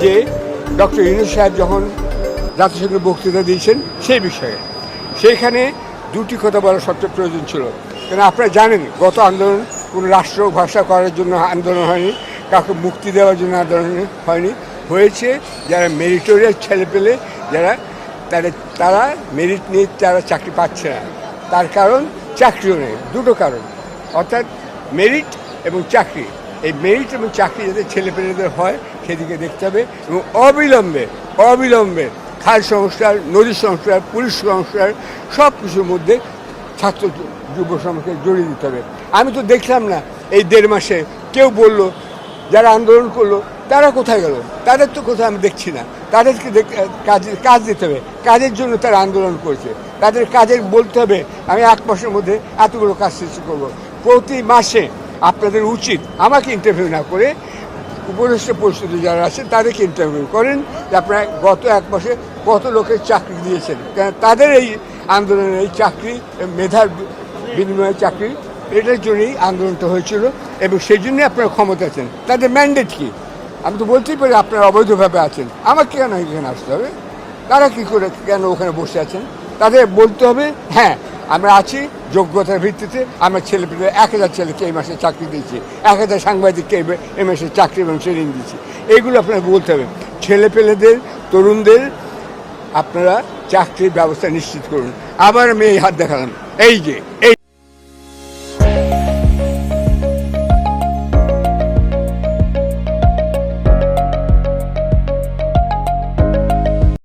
যে ডক্টর ইউনুস সাহেব যখন জাতিসংঘে বক্তৃতা দিয়েছেন সেই বিষয়ে। সেইখানে দুটি কথা বলা সবচেয়ে প্রয়োজন ছিল। কেন আপনারা জানেন, গত আন্দোলন কোনো রাষ্ট্র ভাষা করার জন্য আন্দোলন হয়নি, কাউকে মুক্তি দেওয়ার জন্য আন্দোলন হয়নি। হয়েছে যারা মেরিটোরিয়াস ছেলে পেলে, যারা তারা তারা মেরিট নিয়ে তারা চাকরি পাচ্ছে না। তার কারণ চাকরিও নেই। দুটো কারণ। অর্থাৎ মেরিট এবং চাকরি। এই মেরিট এবং চাকরি যাতে ছেলেপেলেদের হয়, সেদিকে দেখতে হবে এবং অবিলম্বে অবিলম্বে খাল সংস্কার, নদী সংস্কার, পুলিশ সংস্কার সব কিছুর মধ্যে ছাত্র যুব সমাজকে জড়িয়ে দিতে হবে। আমি তো দেখলাম না এই দেড় মাসে কেউ বলল, যারা আন্দোলন করল, তারা কোথায় গেল? তাদের তো কোথাও আমি দেখছি না। তাদেরকে কাজ কাজ দিতে হবে। কাজের জন্য তারা আন্দোলন করছে। তাদের কাজের বলতে হবে, আমি এক মাসের মধ্যে এতগুলো কাজ শেষ করব। প্রতি মাসে আপনাদের উচিত আমাকে ইন্টারভিউ না করে উপদেষ্টা পরিষদে যারা আছেন তাদেরকে ইন্টারভিউ করেন যে আপনারা গত এক মাসে কত লোকের চাকরি দিয়েছেন। কেন তাদের এই আন্দোলনের এই চাকরি, মেধার বিনিময়ে চাকরি, এটার জন্যই আন্দোলনটা হয়েছিল এবং সেই জন্যই আপনারা ক্ষমতা আছেন। তাদের ম্যান্ডেট কি? আমি তো বলতেই পারি আপনারা অবৈধভাবে আছেন। আমাকে কেন এখানে আসতে হবে? তারা কি করে কেন ওখানে বসে আছেন? তাদের বলতে হবে হ্যাঁ আমরা আছি যোগ্যতার ভিত্তিতে আমরা ছেলেপেলে এক হাজার ছেলেকে এই মাসে চাকরি দিয়েছি, এক হাজার সাংবাদিককে এই মাসে চাকরি এবং ট্রেনিং দিয়েছি। এইগুলো আপনাকে বলতে হবে। ছেলেপেলেদের তরুণদের আপনারা চাকরির ব্যবস্থা নিশ্চিত করুন। আবার আমি এই হাত দেখালাম। এই যে, এই